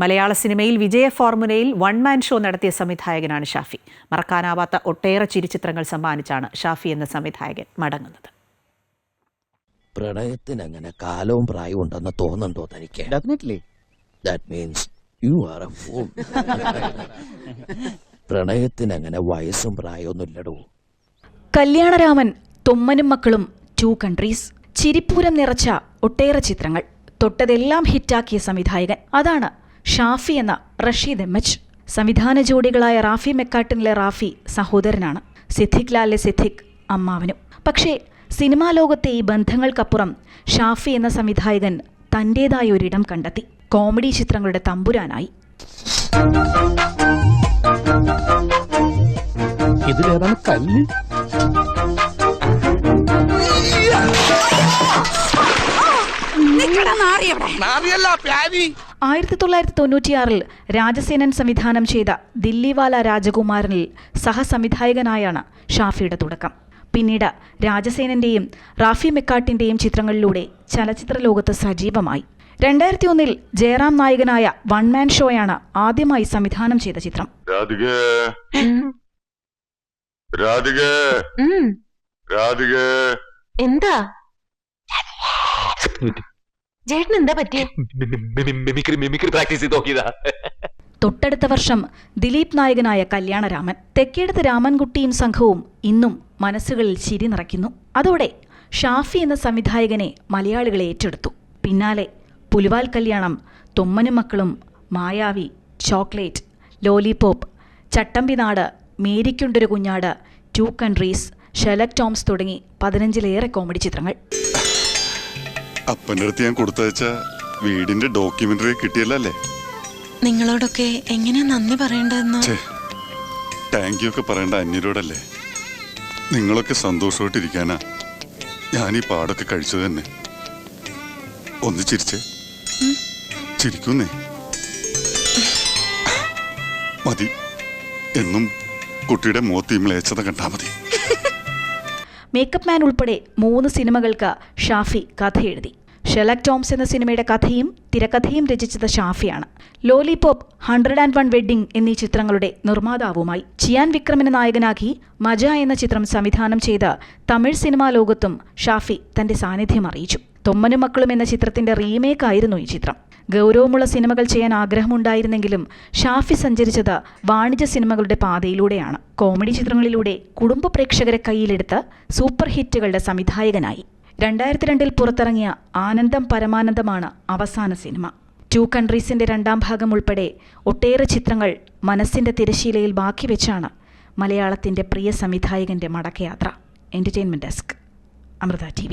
മലയാള സിനിമയിൽ വിജയ ഫോർമുലയിൽ one man show നടത്തിയ സംവിധായകനാണ് ഷാഫി. മറക്കാനാവാത്ത ഒട്ടേറെ ചിരിച്ചിത്രങ്ങൾ സമ്മാനിച്ചാണ് ഷാഫി എന്ന സംവിധായകൻ മടങ്ങുന്നത്. പ്രണയത്തിന് അങ്ങനെ കാലവും പ്രായവും ഉണ്ടെന്ന് തോന്നുന്നുണ്ടോ തനിക്ക്? Definitely that means you are a fool പ്രണയത്തിന് അങ്ങനെ വയസ്സും പ്രായമൊന്നും ഇല്ലടോ. കല്യാണരാമൻ തുമ്മനും മക്കളും ടു കൺട്രീസ് ചിരിപ്പൂരം നിറച്ച ഒട്ടേറെ ചിത്രങ്ങൾ. തൊട്ടതെല്ലാം ഹിറ്റാക്കിയ സംവിധായകൻ അതാണ് ഷാഫി എന്ന റഷീദ് എം എച്ച്. സംവിധാന ജോഡികളായ റാഫി മെക്കാട്ടിനിലെ റാഫി സഹോദരനാണ്. സിദ്ദിഖ് ലാലിലെ സിദ്ദിഖ് അമ്മാവനും. പക്ഷേ സിനിമാ ലോകത്തെ ഈ ബന്ധങ്ങൾക്കപ്പുറം ഷാഫി എന്ന സംവിധായകൻ തന്റേതായ ഒരിടം കണ്ടെത്തി. കോമഡി ചിത്രങ്ങളുടെ തമ്പുരാനായി. ഇതിലേതാണ് കല്ല്? ആയിരത്തി തൊള്ളായിരത്തി തൊണ്ണൂറ്റിയാറിൽ രാജസേനൻ സംവിധാനം ചെയ്ത ദില്ലിവാല രാജകുമാരനിൽ സഹസംവിധായകനായാണ് ഷാഫിയുടെ തുടക്കം. പിന്നീട് രാജസേനന്റെയും റാഫി മെക്കാട്ടിന്റെയും ചിത്രങ്ങളിലൂടെ ചലച്ചിത്ര ലോകത്ത് സജീവമായി. രണ്ടായിരത്തി ഒന്നിൽ ജയറാം നായകനായ വൺ മാൻ ഷോയാണ് ആദ്യമായി സംവിധാനം ചെയ്ത ചിത്രം. എന്താ? ചേട്ടൻ എന്താ പറ്റിയ മിമിക്രി മിമിക്രി പ്രാക്ടീസ് ചെയ്ത് നോക്കിയതാ. തൊട്ടടുത്ത വർഷം ദിലീപ് നായകനായ കല്യാണരാമൻ തെക്കേടത്ത് രാമൻകുട്ടിയും സംഘവും ഇന്നും മനസ്സുകളിൽ ചിരി നിറയ്ക്കുന്നു. അതോടെ ഷാഫി എന്ന സംവിധായകനെ മലയാളികളെ ഏറ്റെടുത്തു. പിന്നാലെ പുലിവാൽ കല്യാണം തുമ്മനും മക്കളും മായാവി ചോക്ലേറ്റ് ലോലിപോപ്പ് ചട്ടമ്പിനാട് മേരിക്കുണ്ടൊരു കുഞ്ഞാട് ടു കൺട്രീസ് ഷെലക് ടോംസ് തുടങ്ങി പതിനഞ്ചിലേറെ കോമഡി ചിത്രങ്ങൾ. അപ്പന്റെ അടുത്ത് ഞാൻ കൊടുത്തയച്ച വീടിന്റെ ഡോക്യുമെന്ററി കിട്ടിയല്ലേ നിങ്ങളോടൊക്കെ എങ്ങനെയാ നന്ദി പറയേണ്ടതെന്ന്? താങ്ക് യു ഒക്കെ പറയേണ്ട അന്യരോടല്ലേ നിങ്ങളൊക്കെ സന്തോഷമായിട്ടിരിക്കാനാ ഞാൻ ഈ പാടൊക്കെ കഴിച്ചത് തന്നെ. ഒന്ന് ചിരിച്ചേ. ചിരിക്കുന്നേ. മതി. എന്നും കുട്ടിയുടെ മുഖത്ത് ഈ മ്ലേച്ഛത കണ്ടാ മതി. മേക്കപ്പ് മാൻ ഉൾപ്പെടെ മൂന്ന് സിനിമകൾക്ക് ഷാഫി കഥ എഴുതി ഷെലക് ടോംസ് എന്ന സിനിമയുടെ കഥയും തിരക്കഥയും രചിച്ചത് ഷാഫിയാണ്. Lollipop hundred and one wedding എന്നീ ചിത്രങ്ങളുടെ നിർമ്മാതാവുമായി ചിയാൻ വിക്രമിനെ നായകനാക്കി മജ എന്ന ചിത്രം സംവിധാനം ചെയ്ത് തമിഴ് സിനിമാ ലോകത്തും ഷാഫി തന്റെ സാന്നിധ്യം അറിയിച്ചു. തൊമ്മനും മക്കളും എന്ന ചിത്രത്തിന്റെ റീമേക്ക് ആയിരുന്നു ഈ ചിത്രം. ഗൗരവമുള്ള സിനിമകൾ ചെയ്യാൻ ആഗ്രഹമുണ്ടായിരുന്നെങ്കിലും ഷാഫി സഞ്ചരിച്ചത് വാണിജ്യ സിനിമകളുടെ പാതയിലൂടെയാണ്. കോമഡി ചിത്രങ്ങളിലൂടെ കുടുംബ പ്രേക്ഷകരെ കയ്യിലെടുത്ത് സൂപ്പർ ഹിറ്റുകളുടെ സംവിധായകനായി. രണ്ടായിരത്തി രണ്ടിൽ പുറത്തിറങ്ങിയ ആനന്ദം പരമാനന്ദമാണ് അവസാന സിനിമ. ടു കൺട്രീസിന്റെ രണ്ടാം ഭാഗം ഉൾപ്പെടെ ഒട്ടേറെ ചിത്രങ്ങൾ മനസ്സിന്റെ തിരശീലയിൽ ബാക്കി വെച്ചാണ് മലയാളത്തിന്റെ പ്രിയ സംവിധായകന്റെ മടക്കയാത്ര. Entertainment desk Amrita T